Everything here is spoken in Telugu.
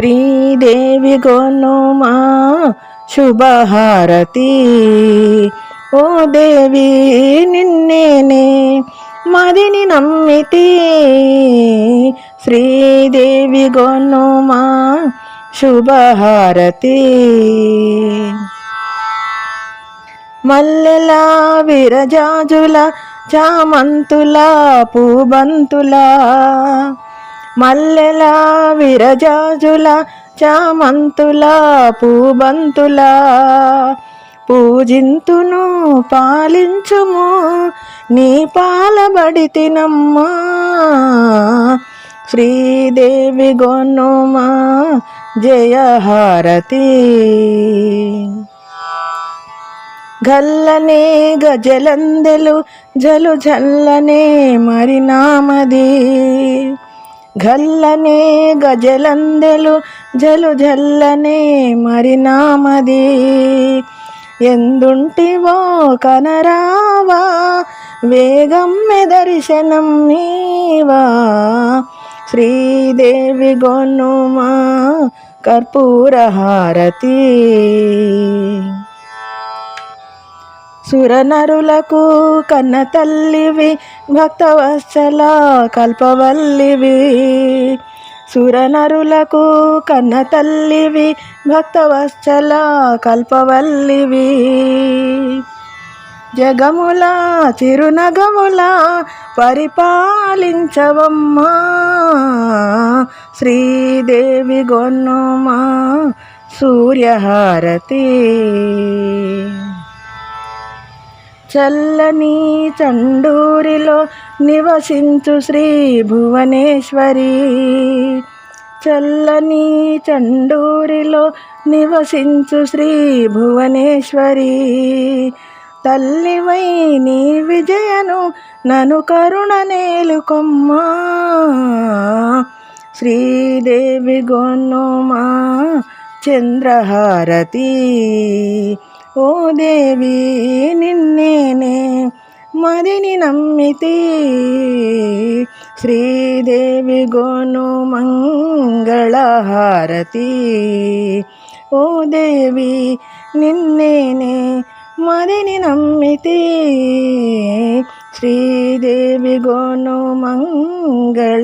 శ్రీదేవి గోనుమా శుభహారతి. ఓ దేవి నిన్నేనే మదిని నమ్మితి. శ్రీదేవి గోనుమా శుభహారతి. మల్లెల విరజాజుల చామంతుల పూబంతుల మల్లెల విరజాజుల చామంతుల పూబంతుల పూజింతును పాలించుము నీ పాలబడి తినమ్మా. శ్రీదేవి గొన్నుమా జయహారతి గల్లనే గజలందెలు జలు జల్లనే మరి ఘల్లనే గల్లనే గజలందెలు జలు జల్లనే మరి నామది. ఎందుంటివో కనరావా వేగం దర్శనం నీవా. శ్రీదేవి గొన్నుమా కర్పూరహారతి. సురనరులకు కన్న తల్లివి భక్తవత్సల కల్పవల్లివి. సురనరులకు కన్న తల్లివి భక్తవత్సల కల్పవల్లివి. జగముల చిరునగముల పరిపాలించవమ్మా. శ్రీదేవి గొన్నుమా సూర్యహారతి. చల్లని చండూరిలో నివసించు శ్రీ భువనేశ్వరి. చల్లని చండూరిలో నివసించు శ్రీ భువనేశ్వరి. తల్లివై నీ విజయను నను కరుణ నేలుకొమ్మా. శ్రీదేవి గొన్నుమా చంద్రహారతి. ఓ దేవి నిన్నేనే మదిని నమ్మితి. శ్రీదేవి గోను మంగళహారతి. ఓ దేవి నిన్నేనే మదిని నమ్మితి. శ్రీదేవి గోను మంగళహారతి.